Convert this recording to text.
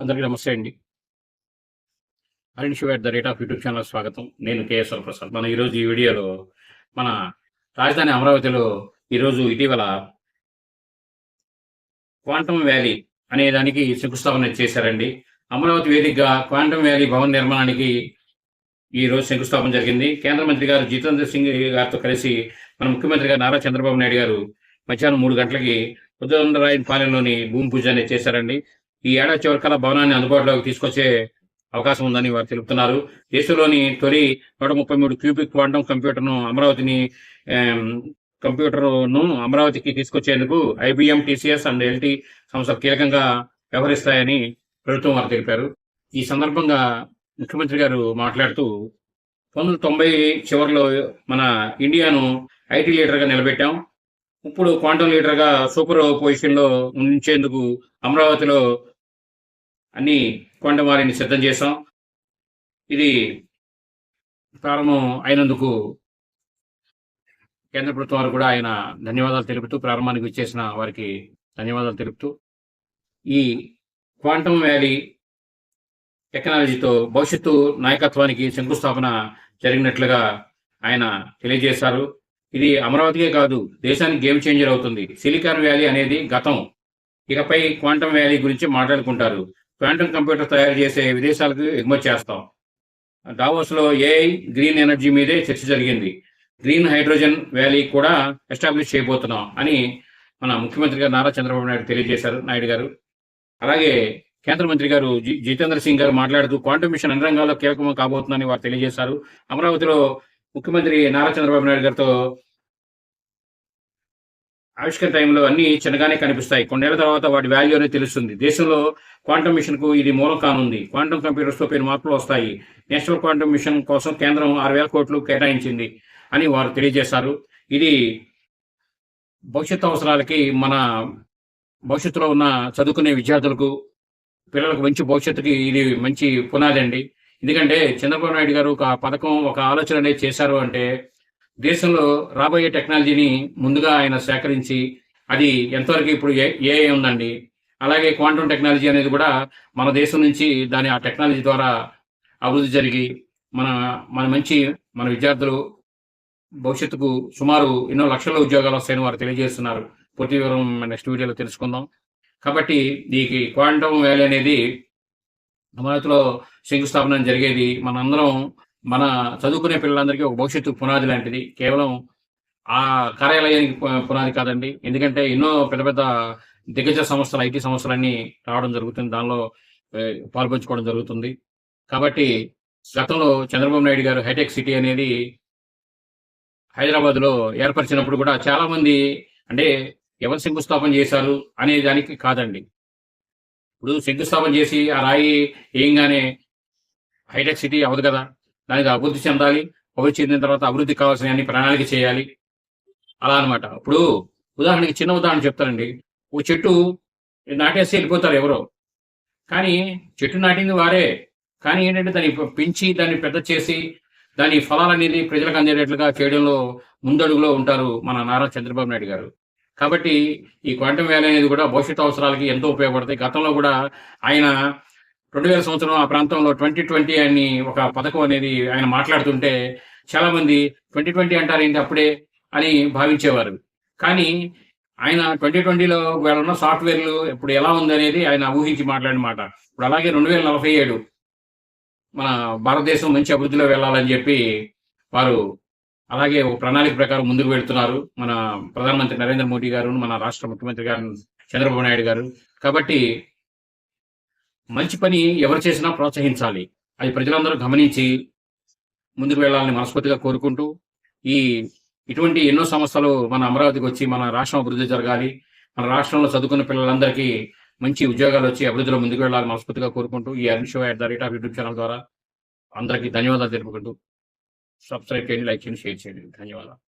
అందరికీ నమస్తే అండి. Arun Shiva at the rate of YouTube channel స్వాగతం. నేను కేఎస్ఆర్ ప్రసాద్. మన ఈరోజు ఈ వీడియోలో మన రాజధాని అమరావతిలో ఈరోజు ఇటీవల క్వాంటమ్ వ్యాలీ అనే దానికి శంకుస్థాపన చేశారండి. అమరావతి వేదికగా క్వాంటమ్ వ్యాలీ భవన్ నిర్మాణానికి ఈ రోజు శంకుస్థాపన జరిగింది. కేంద్ర మంత్రి గారు జితేంద్ర సింగ్ గారితో కలిసి మన ముఖ్యమంత్రి గారు నారా చంద్రబాబు నాయుడు గారు మధ్యాహ్నం మూడు గంటలకి ఉదయరాయన్ పాలెంలోని భూమి పూజ అనేది చేశారండి. ఈ ఏడాది చివరికల భవనాన్ని అందుబాటులోకి తీసుకొచ్చే అవకాశం ఉందని వారు తెలుపుతున్నారు. దేశంలోని తొలి నూట ముప్పై మూడు క్యూబిక్ క్వాంటమ్ కంప్యూటర్ను అమరావతిని కంప్యూటర్ను అమరావతికి తీసుకొచ్చేందుకు ఐబిఎం టీసీఎస్ అండ్ ఎల్టీ సంస్థలు కీలకంగా వ్యవహరిస్తాయని ప్రభుత్వం వారు తెలిపారు. ఈ సందర్భంగా ముఖ్యమంత్రి గారు మాట్లాడుతూ పంతొమ్మిది తొంభై చివరిలో మన ఇండియాను ఐటీ లీడర్గా నిలబెట్టాం. ఇప్పుడు క్వాంటమ్ లీడర్గా సూపర్ పొజిషన్లో ఉంచేందుకు అమరావతిలో అన్ని క్వాంటమ్ వారిని సిద్ధం చేశాం. ఇది ప్రారంభం అయినందుకు కేంద్ర ప్రభుత్వం వారు కూడా ఆయన ధన్యవాదాలు తెలుపుతూ ప్రారంభానికి ఇచ్చేసిన వారికి ధన్యవాదాలు తెలుపుతూ ఈ క్వాంటమ్ వ్యాలీ టెక్నాలజీతో భవిష్యత్తు నాయకత్వానికి శంకుస్థాపన జరిగినట్లుగా ఆయన తెలియజేశారు. ఇది అమరావతికే కాదు దేశానికి గేమ్ చేంజర్ అవుతుంది. సిలికాన్ వ్యాలీ అనేది గతం. ఇకపై క్వాంటమ్ వ్యాలీ గురించి మాట్లాడుకుంటారు. క్వాంటమ్ కంప్యూటర్ తయారు చేసే విదేశాలకు ఎగుమతి చేస్తాం. డావోస్లో ఏఐ గ్రీన్ ఎనర్జీ మీదే చర్చ జరిగింది. గ్రీన్ హైడ్రోజన్ వ్యాలీ కూడా ఎస్టాబ్లిష్ చేయబోతున్నాం అని మన ముఖ్యమంత్రి గారు నారా చంద్రబాబు నాయుడు తెలియజేశారు నాయుడు గారు. అలాగే కేంద్ర మంత్రి గారు జి- జితేంద్ర సింగ్ గారు మాట్లాడుతూ క్వాంటమ్ మిషన్ అన్ని రంగాల్లో కీలకం కాబోతుందని వారు తెలియజేశారు. అమరావతిలో ముఖ్యమంత్రి నారా చంద్రబాబు నాయుడు గారితో ఆవిష్కరణ టైంలో అన్ని చిన్నగానే కనిపిస్తాయి. కొన్నేళ్ళ తర్వాత వాటి వాల్యూ అనేది తెలుస్తుంది. దేశంలో క్వాంటమ్ మిషన్కు ఇది మూలం కానుంది. క్వాంటమ్ కంప్యూటర్స్తో పేరు మార్పులు వస్తాయి. నేషనల్ క్వాంటమ్ మిషన్ కోసం కేంద్రం ఆరు వేల కోట్లు కేటాయించింది అని వారు తెలియజేశారు. ఇది భవిష్యత్ అవసరాలకి మన భవిష్యత్తులో ఉన్న చదువుకునే విద్యార్థులకు పిల్లలకు మంచి భవిష్యత్తుకి ఇది మంచి పునాది అండి. ఎందుకంటే చంద్రబాబు నాయుడు గారు ఒక పథకం ఒక ఆలోచన అనేది చేశారు అంటే దేశంలో రాబోయే టెక్నాలజీని ముందుగా ఆయన సేకరించి అది ఎంతవరకు ఇప్పుడు ఏ ఉందండి. అలాగే క్వాంటమ్ టెక్నాలజీ అనేది కూడా మన దేశం నుంచి దాని ఆ టెక్నాలజీ ద్వారా అభివృద్ధి జరిగి మన మన మంచి మన విద్యార్థులు భవిష్యత్తుకు సుమారు ఎన్నో లక్షల ఉద్యోగాలు వస్తాయని వారు తెలియజేస్తున్నారు. పూర్తి వివరం నెక్స్ట్ వీడియోలో తెలుసుకుందాం. కాబట్టి ఈ క్వాంటమ్ వ్యాలీ అనేది అమరావతిలో శంకుస్థాపన జరిగేది. మనందరం మన చదువుకునే పిల్లలందరికీ ఒక భవిష్యత్తు పునాది లాంటిది. కేవలం ఆ కార్యాలయానికి పునాది కాదండి. ఎందుకంటే ఎన్నో పెద్ద పెద్ద దిగ్గజ సంస్థలు ఐటీ సంస్థలన్నీ రావడం జరుగుతుంది. దానిలో పాల్పంచుకోవడం జరుగుతుంది. కాబట్టి గతంలో చంద్రబాబు నాయుడు గారు హైటెక్ సిటీ అనేది హైదరాబాద్లో ఏర్పరిచినప్పుడు కూడా చాలామంది అంటే ఎవరు శంకుస్థాపన చేశారు అనే దానికి కాదండి. ఇప్పుడు శంకుస్థాపన చేసి ఆ రాయి ఏంగానే హైటెక్ సిటీ అవ్వదు కదా. దానికి అభివృద్ధి చెందాలి అభివృద్ధి చెందిన తర్వాత అభివృద్ధి కావాల్సిన అన్ని ప్రణాళిక చేయాలి. అలా అనమాట ఇప్పుడు ఉదాహరణకి చిన్న ఉదాహరణ చెప్తానండి. ఓ చెట్టు నాటేసి వెళ్ళిపోతారు ఎవరో. కానీ చెట్టు నాటింది వారే. కానీ ఏంటంటే దాన్ని పెంచి దాన్ని పెద్ద చేసి దాని ఫలాలు అనేది ప్రజలకు అందేటట్లుగా చేయడంలో ముందడుగులో ఉంటారు మన నారా చంద్రబాబు నాయుడు గారు. కాబట్టి ఈ క్వాంటమ్ వ్యాలీ అనేది కూడా భవిష్యత్ అవసరాలకి ఎంతో ఉపయోగపడతాయి. గతంలో కూడా ఆయన రెండు వేల సంవత్సరం ఆ ప్రాంతంలో ట్వంటీ ట్వంటీ అని ఒక పథకం అనేది ఆయన మాట్లాడుతుంటే చాలా మంది ట్వంటీ ట్వంటీ అంటారు ఏంటి అప్పుడే అని భావించేవారు. కానీ ఆయన ట్వంటీ ట్వంటీలో ఉన్న సాఫ్ట్వేర్లు ఇప్పుడు ఎలా ఉంది అనేది ఆయన ఊహించి మాట్లాడిన మాట. ఇప్పుడు అలాగే రెండు వేల నలభై ఏడు మన భారతదేశం మంచి అభివృద్ధిలో వెళ్ళాలని చెప్పి వారు అలాగే ఒక ప్రణాళిక ప్రకారం ముందుకు వెళ్తున్నారు మన ప్రధానమంత్రి నరేంద్ర మోడీ గారు మన రాష్ట్ర ముఖ్యమంత్రి గారు చంద్రబాబు నాయుడు గారు. కాబట్టి మంచి పని ఎవరు చేసినా ప్రోత్సహించాలి. అది ప్రజలందరూ గమనించి ముందుకు వెళ్ళాలని మనస్ఫూర్తిగా కోరుకుంటూ ఈ ఇటువంటి ఎన్నో సంస్థలు మన అమరావతికి వచ్చి మన రాష్ట్రం అభివృద్ధి జరగాలి. మన రాష్ట్రంలో చదువుకున్న పిల్లలందరికీ మంచి ఉద్యోగాలు వచ్చి అభివృద్ధిలో ముందుకు వెళ్ళాలని మనస్ఫూర్తిగా కోరుకుంటూ ఈ Arun show at the rate of YouTube channel ద్వారా అందరికీ ధన్యవాదాలు తెలుపుకుంటూ సబ్స్క్రైబ్ చేయండి లైక్ చేయండి షేర్ చేయండి. ధన్యవాదాలు.